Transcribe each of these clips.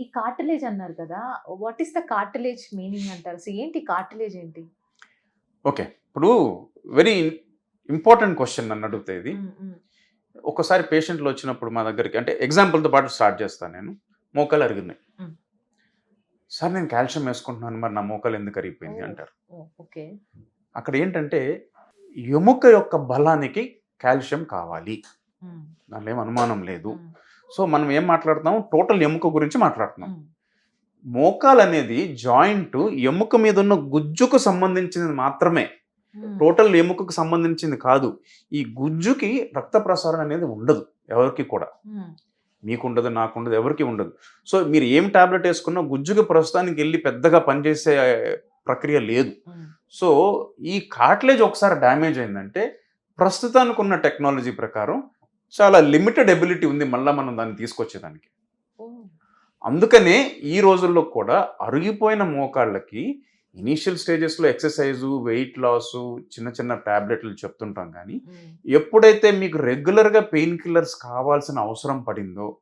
ఈ కార్టిలేజ్ అన్నారు కదా what is the cartilage meaning అంటారు? సో ఏంటి కార్టిలేజ్ ఏంటి? ఓకే ఇప్పుడు వెరీ ఇంపార్టెంట్ క్వశ్చన్ నన్ను అడిగితే ఇది ఒకసారి పేషెంట్లు వచ్చినప్పుడు మా దగ్గరికి అంటే ఎగ్జాంపుల్తో పాటు స్టార్ట్ చేస్తాను నేను. మోకాలు అరిగినాయి. సార్ నేను కాల్షియం వేసుకుంటున్నాను మరి నా మోకాలు ఎందుకు అరిగిపోయింది. అంటారు. ఓకే. అక్కడ ఏంటంటే ఎముక యొక్క బలానికి కాల్షియం కావాలి. దానిలో ఏం అనుమానం లేదు. సో మనం ఏం మాట్లాడుతున్నాం? టోటల్ ఎముక గురించి మాట్లాడుతున్నాం. మోకాలు అనేది జాయింట్ ఎముక మీద ఉన్న గుజ్జుకు సంబంధించినది మాత్రమే. టోటల్ ఎముకకు సంబంధించింది కాదు. ఈ గుజ్జుకి రక్త ప్రసారణ అనేది ఉండదు ఎవరికి కూడా. మీకు ఉండదు నాకు ఉండదు ఎవరికి ఉండదు. సో మీరు ఏం టాబ్లెట్ వేసుకున్నా గుజ్జుకి ప్రస్తుతానికి వెళ్ళి పెద్దగా పనిచేసే ప్రక్రియ లేదు. సో ఈ కార్ట్లేజ్ ఒకసారి డ్యామేజ్ అయిందంటే ప్రస్తుతానికి ఉన్న టెక్నాలజీ ప్రకారం చాలా లిమిటెడ్ ఎబిలిటీ ఉంది మళ్ళీ మనం దాన్ని తీసుకొచ్చేదానికి. అందుకనే ఈ రోజుల్లో కూడా అరిగిపోయిన మోకాళ్ళకి ఇనీషియల్ స్టేజెస్లో ఎక్సర్సైజు వెయిట్ లాస్ చిన్న చిన్న టాబ్లెట్లు చెప్తుంటాం కానీ ఎప్పుడైతే మీకు రెగ్యులర్గా పెయిన్ కిల్లర్స్ కావాల్సిన అవసరం పడిందో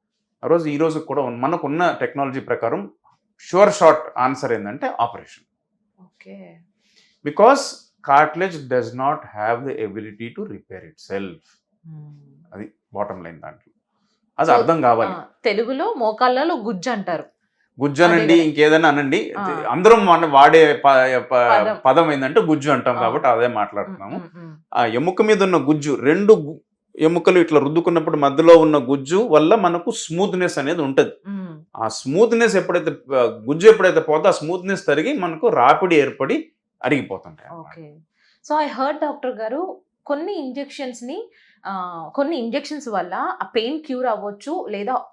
ఆ రోజు ఈ రోజు కూడా ఉన్న- మనకున్న టెక్నాలజీ ప్రకారం షూర్ షార్ట్ ఆన్సర్ ఏంటంటే operation. Okay. Because cartilage does not have the ability to repair itself. అది బాటమ్ లైన్ దాంట్లో. అది అర్థం కావాలి. తెలుగులో మోకాళ్ళలో గుజ్జు అంటారు. గుజ్జు అనండి అదే. ఇంకేదైనా అనండి. అందరం మన వాడే పదం. ఏంటంటే గుజ్జు అంటాం. కాబట్టి అదే మాట్లాడుతున్నాము. ఆ ఎముక మీద ఉన్న గుజ్జు రెండు ఎముకలు ఇట్లా రుద్దుకున్నప్పుడు మధ్యలో ఉన్న గుజ్జు వల్ల మనకు స్మూత్నెస్ అనేది ఉంటుంది. ఆ స్మూత్నెస్ ఎప్పుడైతే గుజ్జు ఎప్పుడైతే పోతే ఆ స్మూత్నెస్ తరిగి మనకు రాపిడి ఏర్పడి అరిగిపోతుంటాయి సో ఐ హర్డ్ డాక్టర్ గారు కొన్ని ఇంజెక్షన్స్ని కొన్ని ఇంజెక్షన్స్ వల్ల ఆ పెయిన్ క్యూర్ అవ్వచ్చు లేదా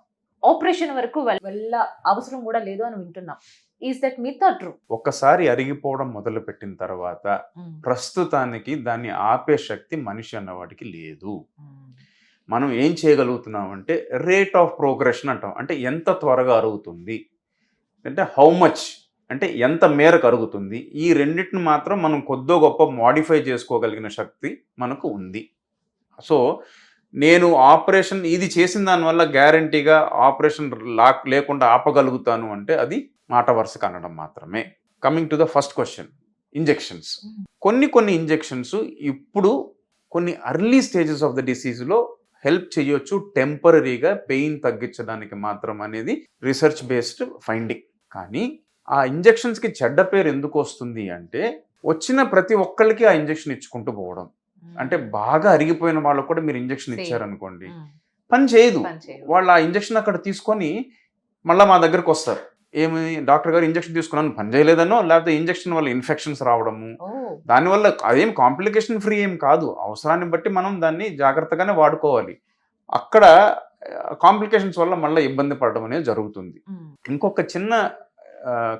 ఆపరేషన్ వరకు వెళ్- వెళ్ళ అవసరం కూడా లేదు అని వింటున్నాం. Is that myth or true ఒక్కసారి అరిగిపోవడం మొదలు పెట్టిన తర్వాత ప్రస్తుతానికి దాన్ని ఆపే శక్తి మనిషి అన్నవాడికి లేదు. మనం ఏం చేయగలుగుతున్నాం అంటే రేట్ ఆఫ్ ప్రోగ్రెషన్ అంటాం. అంటే ఎంత త్వరగా అరుగుతుంది? అంటే హౌ మచ్ అంటే ఎంత మేరకు అరుగుతుంది? ఈ రెండింటిని మాత్రం మనం కొద్దో గొప్ప మాడిఫై చేసుకోగలిగిన శక్తి మనకు ఉంది. సో నేను ఆపరేషన్ ఇది చేసిన దానివల్ల గ్యారంటీగా ఆపరేషన్ లాక్ లేకుండా ఆపగలుగుతాను అంటే అది మాట వరుస అనడం మాత్రమే. Coming to the first question injections కొన్ని కొన్ని ఇంజెక్షన్స్ ఇప్పుడు కొన్ని అర్లీ స్టేజెస్ ఆఫ్ ద డిసీజ్లో హెల్ప్ చేయొచ్చు టెంపరీగా పెయిన్ తగ్గించడానికి మాత్రం అనేది రీసెర్చ్ బేస్డ్ ఫైండింగ్ కానీ ఆ ఇంజెక్షన్స్కి చెడ్డ పేరు ఎందుకు వస్తుంది అంటే వచ్చిన ప్రతి ఒక్కళ్ళకి ఆ ఇంజెక్షన్ ఇచ్చుకుంటూ పోవడం. అంటే బాగా అరిగిపోయిన వాళ్ళకు కూడా మీరు ఇంజెక్షన్. ఇచ్చారనుకోండి. పని చేయదు. వాళ్ళు ఆ ఇంజెక్షన్ అక్కడ తీసుకొని మళ్ళీ మా దగ్గరకు వస్తారు. ఏమి డాక్టర్ గారు ఇంజెక్షన్ తీసుకున్నాను పని చేయలేదనో లేకపోతే ఇంజెక్షన్ వల్ల ఇన్ఫెక్షన్స్ రావడము. దానివల్ల అదేం కాంప్లికేషన్ ఫ్రీ ఏం కాదు. అవసరాన్ని బట్టి మనం దాన్ని జాగ్రత్తగానే వాడుకోవాలి. అక్కడ కాంప్లికేషన్స్ వల్ల మళ్ళీ ఇబ్బంది పడడం అనేది జరుగుతుంది. ఇంకొక చిన్న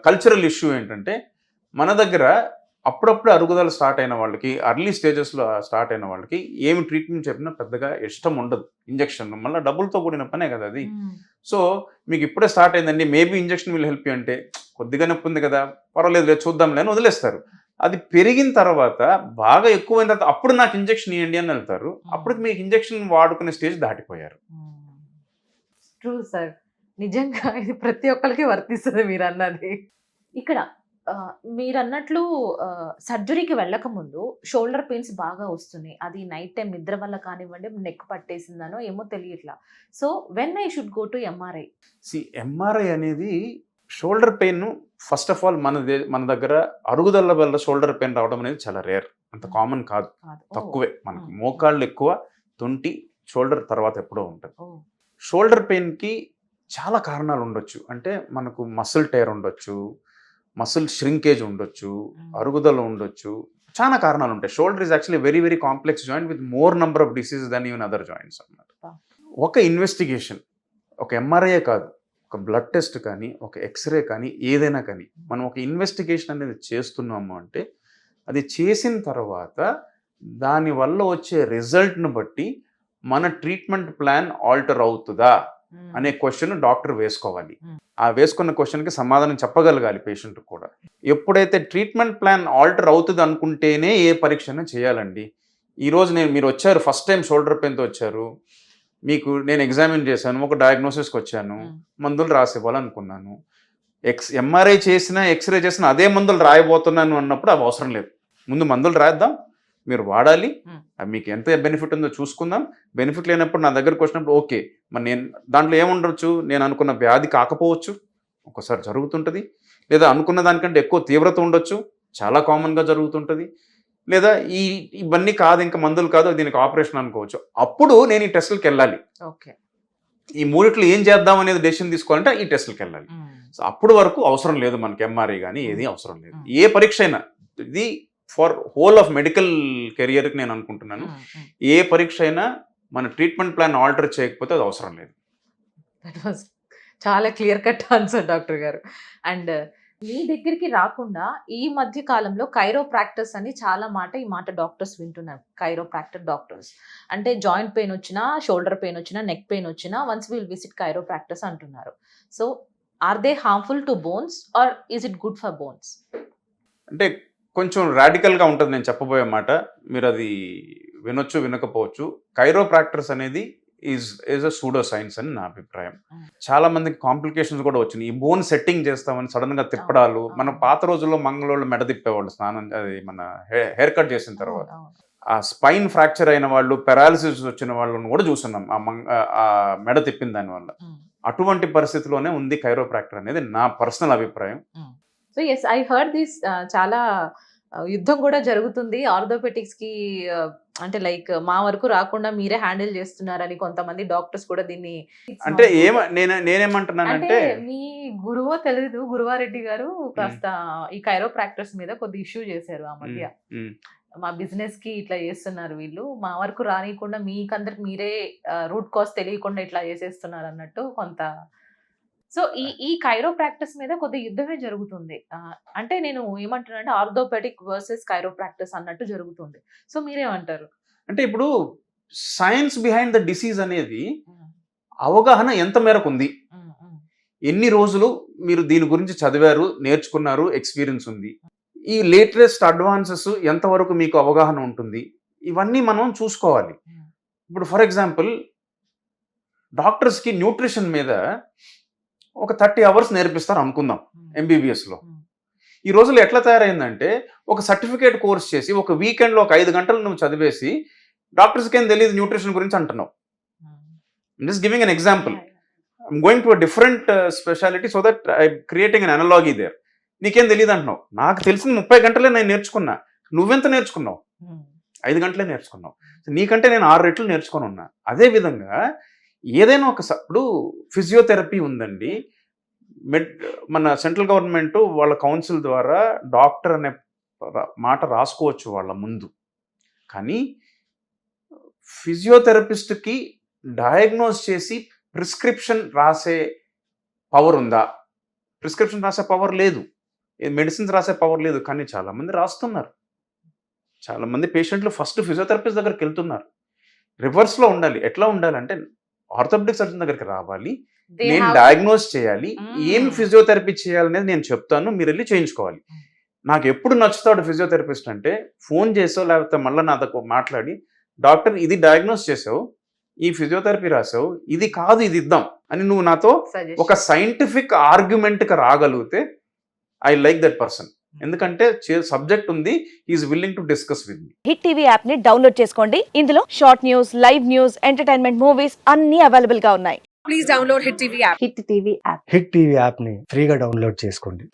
కల్చరల్ ఇష్యూ ఏంటంటే మన దగ్గర అప్పుడప్పుడు అరుగుదల స్టార్ట్ అయిన వాళ్ళకి అర్లీ స్టేజెస్లో స్టార్ట్ అయిన వాళ్ళకి ఏమి ట్రీట్మెంట్ చెప్పినా పెద్దగా ఇష్టం ఉండదు. ఇంజెక్షన్ మళ్ళీ డబ్బులతో కూడిన పనే కదా అది. సో మీకు ఇప్పుడే స్టార్ట్ అయిందండి maybe injection will help you అంటే కొద్దిగా నొప్పి ఉంది కదా పర్వాలేదు లేదు చూద్దాంలే అని వదిలేస్తారు. అది పెరిగిన తర్వాత బాగా ఎక్కువైన తర్వాత అప్పుడు నాకు ఇంజెక్షన్ ఇవ్వండి అని వెళ్తారు. అప్పుడు మీకు ఇంజెక్షన్ వాడుకునే స్టేజ్ దాటిపోయారు. ట్రూ సార్ నిజంగా ఇది ప్రతి ఒక్కరికి వర్తిస్తుంది మీరు అన్నది. ఇక్కడ మీరు అన్నట్లు సర్జరీకి వెళ్ళక ముందు షోల్డర్ పెయిన్స్ బాగా వస్తున్నాయి. అది నైట్ టైం నిద్ర వల్ల కానివ్వండి నెక్ పట్టేసిందనో ఏమో తెలియట్లా. So when I should go to MRI see MRI అనేది shoulder pain first of all మన మన దగ్గర అరుగుదల వల్ల షోల్డర్ పెయిన్ రావడం అనేది చాలా రేర్. అంత కామన్ కాదు. తక్కువే మనకు. Mm. మోకాళ్ళు ఎక్కువ తొంటి షోల్డర్ తర్వాత ఎప్పుడో ఉంటుంది. షోల్డర్ పెయిన్కి చాలా కారణాలు ఉండొచ్చు. అంటే మనకు మసిల్ టైర్ ఉండొచ్చు మసిల్ ష్రింకేజ్ ఉండొచ్చు అరుగుదల ఉండొచ్చు. చాలా కారణాలు ఉంటాయి. Shoulder is actually very very complex joint with more number of diseases than even other joints అన్నమాట. ఒక ఇన్వెస్టిగేషన్ ఒక ఎంఆర్ఐ కాదు ఒక బ్లడ్ టెస్ట్ కానీ ఒక ఎక్స్రే కానీ ఏదైనా కానీ మనం ఒక ఇన్వెస్టిగేషన్ అనేది చేస్తున్నాము అంటే అది చేసిన తర్వాత దానివల్ల వచ్చే రిజల్ట్ను బట్టి మన ట్రీట్మెంట్ ప్లాన్ ఆల్టర్ అవుతుందా? అనే క్వశ్చన్ డాక్టర్ వేసుకోవాలి. ఆ వేసుకున్న క్వశ్చన్కి సమాధానం చెప్పగలగాలి పేషెంట్ కూడా. ఎప్పుడైతే ట్రీట్మెంట్ ప్లాన్ ఆల్టర్ అవుతుంది అనుకుంటేనే ఏ పరీక్షను చేయాలండి? ఈ రోజు నేను మీరు వచ్చారు ఫస్ట్ టైం షోల్డర్ పెయిన్తో వచ్చారు. మీకు నేను ఎగ్జామిన్ చేశాను ఒక డయాగ్నోసిస్కి వచ్చాను. మందులు రాసివ్వాలనుకున్నాను ఎక్స్ ఎంఆర్ఐ చేసినా ఎక్స్రే చేసినా అదే మందులు రాయబోతున్నాను అన్నప్పుడు అవి అవసరం లేదు. ముందు మందులు రాద్దాం మీరు వాడాలి. మీకు ఎంత బెనిఫిట్ ఉందో చూసుకుందాం. బెనిఫిట్ లేనప్పుడు నా దగ్గరకు వచ్చినప్పుడు ఓకే. మరి నేను దాంట్లో ఏముండొచ్చు నేను అనుకున్న వ్యాధి కాకపోవచ్చు. ఒక్కోసారి జరుగుతుంటుంది. లేదా అనుకున్న దానికంటే ఎక్కువ తీవ్రత ఉండొచ్చు. చాలా కామన్గా జరుగుతుంటుంది. లేదా ఈ ఇవన్నీ కాదు ఇంకా మందులు కాదు దీనికి ఆపరేషన్ అనుకోవచ్చు. అప్పుడు నేను ఈ టెస్టులకు వెళ్ళాలి. ఓకే. ఈ మూడిట్లో ఏం చేద్దాం అనేది డెసిషన్ తీసుకోవాలంటే ఈ టెస్టులకు వెళ్ళాలి. సో అప్పుడు వరకు అవసరం లేదు మనకి ఎంఆర్ఐ కానీ ఏది అవసరం లేదు. ఏ పరీక్ష అయినా ఇది ఫర్ హోల్ ఆఫ్ మెడికల్ కెరియర్కి నేను అనుకుంటున్నాను. ఏ పరీక్ష అయినా మన ట్రీట్మెంట్ ప్లాన్ ఆల్టర్ చేయకపోతే అది అవసరం లేదు. దట్ చాలా క్లియర్ కట్ ఆన్సర్ డాక్టర్ గారు. అండ్ మీ దగ్గరికి రాకుండా ఈ మధ్య కాలంలో కైరో ప్రాక్టీస్ అని చాలా మాట ఈ మాట డాక్టర్స్ వింటున్నారు. కైరో ప్రాక్టర్ డాక్టర్స్ అంటే జాయింట్ పెయిన్ వచ్చినా షోల్డర్ పెయిన్ వచ్చినా నెక్ పెయిన్ వచ్చినా once will visit chiro practice అంటున్నారు. So are they harmful to bones or is it good for bones అంటే కొంచెం రాడికల్గా ఉంటుంది నేను చెప్పబోయే మాట. మీరు అది వినొచ్చు వినకపోవచ్చు. కైరో ప్రాక్టర్స్ అనేది is is a pseudo science అని నా అభిప్రాయం. Mm. చాలా మందికి కాంప్లికేషన్స్ కూడా వచ్చినాయి. ఈ బోన్ సెట్టింగ్ చేస్తామని సడన్గా తిప్పడాలు. మన. పాత రోజుల్లో మంగళోళ్ళు మెడ తిప్పేవాళ్ళు స్నానం అది మన హెయిర్ కట్ చేసిన తర్వాత. ఆ స్పైన్ ఫ్రాక్చర్ అయిన వాళ్ళు పెరాలిసిస్ వచ్చిన వాళ్ళని కూడా చూస్తున్నాం. ఆ మంగ ఆ మెడ తిప్పిన దాని వల్ల అవును. అటువంటి పరిస్థితిలోనే ఉంది కైరోప్రాక్టర్ అనేది నా పర్సనల్ అభిప్రాయం. So yes I heard this చాలా uh, యుద్ధం కూడా జరుగుతుంది. ఆర్థోపెటిక్స్కి uh, అంటే లైక్ మా వరకు రాకుండా మీరే హ్యాండిల్ చేస్తున్నారని కొంతమంది డాక్టర్స్ కూడా దీన్ని అంటే నేనేమంటున్నానంటే మీ గురువో తెలియదు గురువారెడ్డి గారు కాస్త ఈ కైరో ప్రాక్టర్స్ మీద కొద్ది ఇష్యూ చేశారు ఆ మధ్య. మా బిజినెస్కి ఇట్లా చేస్తున్నారు వీళ్ళు. మా వరకు రానియకుండా మీకందరికి మీరే రూట్ కాస్ట్ తెలియకుండా ఇట్లా చేసేస్తున్నారు అన్నట్టు కొంత సో ఈ ఈ కైరో ప్రాక్టీస్ మీద కొద్ది యుద్ధమే జరుగుతుంది. అంటే నేను ఏమంటున్నా అంటే ఆర్థోపెటిక్ వర్సెస్ కైరో ప్రాక్టీస్ అన్నట్టు జరుగుతుంది. సో మీరేమంటారు? అంటే ఇప్పుడు సైన్స్ బిహైండ్ ద డిసీజ్ అనేది అవగాహన ఎంత మేరకు ఉంది ఎన్ని రోజులు మీరు దీని గురించి చదివారు నేర్చుకున్నారు ఎక్స్పీరియన్స్ ఉంది? ఈ లేటెస్ట్ అడ్వాన్సెస్ ఎంతవరకు మీకు అవగాహన ఉంటుంది? ఇవన్నీ మనం చూసుకోవాలి. ఇప్పుడు ఫర్ ఎగ్జాంపుల్ డాక్టర్స్కి న్యూట్రిషన్ మీద ఒక థర్టీ అవర్స్ నేర్పిస్తారు అనుకుందాం ఎంబీబీఎస్లో ఉమ్, ఈ రోజుల్లో ఎట్లా తయారైందంటే ఒక సర్టిఫికేట్ కోర్స్ చేసి ఒక వీకెండ్లో ఒక ఐదు గంటలు నువ్వు చదివేసి డాక్టర్స్కి ఏం తెలియదు న్యూట్రిషన్ గురించి అంటున్నావు. Just giving an example I'm going to different speciality so that I creating an analogy there నీకేం తెలియదు అంటున్నావు. నాకు తెలిసిన ముప్పై గంటలే నేను నేర్చుకున్నా. నువ్వెంత నేర్చుకున్నావు? ఉమ్, ఐదు గంటలే నేర్చుకున్నావు. నీకంటే నేను ఆరు రెట్లు నేర్చుకొని ఉన్నా. అదే విధంగా ఏదైనా ఒక ఇప్పుడు ఫిజియోథెరపీ ఉందండి. మెడ్ మన సెంట్రల్ గవర్నమెంట్ వాళ్ళ కౌన్సిల్ ద్వారా డాక్టర్ అనే మాట రాసుకోవచ్చు వాళ్ళ ముందు. కానీ ఫిజియోథెరపిస్ట్కి డయాగ్నోస్ చేసి ప్రిస్క్రిప్షన్ రాసే పవర్ ఉందా? ప్రిస్క్రిప్షన్ రాసే పవర్ లేదు. మెడిసిన్స్ రాసే పవర్ లేదు. కానీ చాలామంది రాస్తున్నారు. చాలామంది పేషెంట్లు ఫస్ట్ ఫిజియోథెరపిస్ట్ దగ్గరికి వెళ్తున్నారు. రివర్స్లో ఉండాలి. ఎట్లా ఉండాలంటే ఆర్థోపెడిక్ సర్జన్ దగ్గరికి రావాలి నేను డయాగ్నోస్ చేయాలి Mm. ఏం ఫిజియోథెరపీ చేయాలనేది నేను చెప్తాను మీరు వెళ్ళి చేయించుకోవాలి Mm. నాకు ఎప్పుడు నచ్చుతాడు ఫిజియోథెరపిస్ట్ అంటే ఫోన్ చేసో లేకపోతే మళ్ళీ నాతో మాట్లాడి డాక్టర్ ఇది డయాగ్నోస్ చేసావు ఈ ఫిజియోథెరపీ రాసావు ఇది కాదు ఇది ఇద్దాం అని నువ్వు నాతో. ఒక సైంటిఫిక్ ఆర్గ్యుమెంట్కి రాగలిగితే ఐ లైక్ దట్ పర్సన్ ఎందుకంటే సబ్జెక్ట్ ఉంది is willing to discuss with me Hit TV యాప్ని డౌన్లోడ్ చేసుకోండి. ఇందులో short news live news entertainment movies అన్ని అవైలబుల్గా ఉన్నాయి. Please download Hit TV app. Hit TV app Hit TV యాప్ని ఫ్రీగా డౌన్లోడ్ చేసుకోండి.